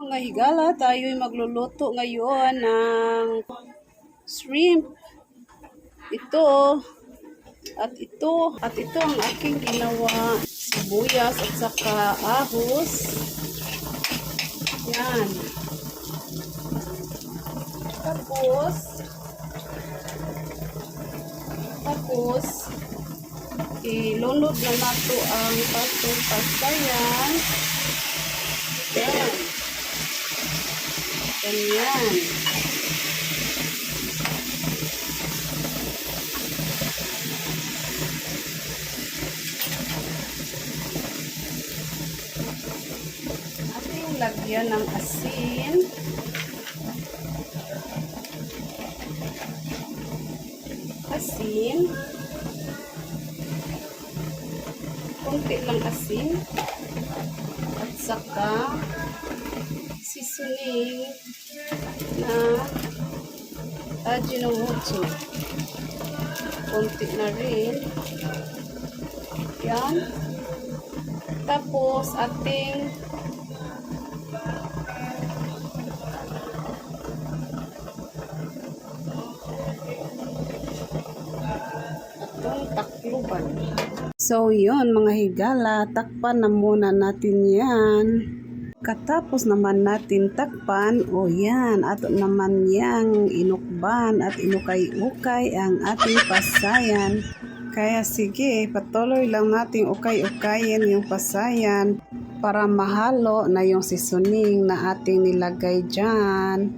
Mga higala, tayo'y magluluto ngayon ng shrimp. Ito, at ito, at ito ang aking ginawa. Sibuyas at saka ahos. Yan. Tapos, tapos, ilunod na nato ang patong pastayan. Yan. Ganyan. Ating lagyan ng asin. Asin. Kunti lang asin. At saka seasoning na Ajinomoto. Kunti na rin. Yan. Tapos, ating atong takluban. So, yun mga higala, takpan na muna natin yan. Katapos naman natin takpan, o yan, ato naman yang inukban at inukay-ukay ang ating pasayan. Kaya sige, patuloy lang nating ukay-ukayin yung pasayan para mahalo na yung seasoning na ating nilagay dyan.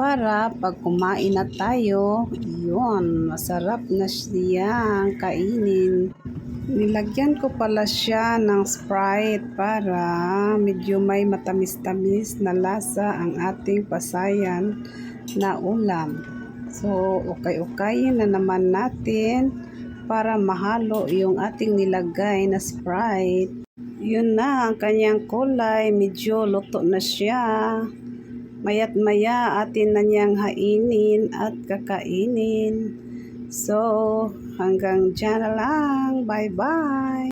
Para pag kumain na tayo, yun, masarap na siyang kainin. Nilagyan ko pala siya ng Sprite para medyo may matamis-tamis na lasa ang ating pasayan na ulam. So, ukay-ukayin na naman natin para mahalo yung ating nilagay na Sprite. Yun na ang kanyang kulay, medyo luto na siya. Mayat maya atin na niyang hainin at kakainin. So, hanggang dyan na lang. Bye-bye!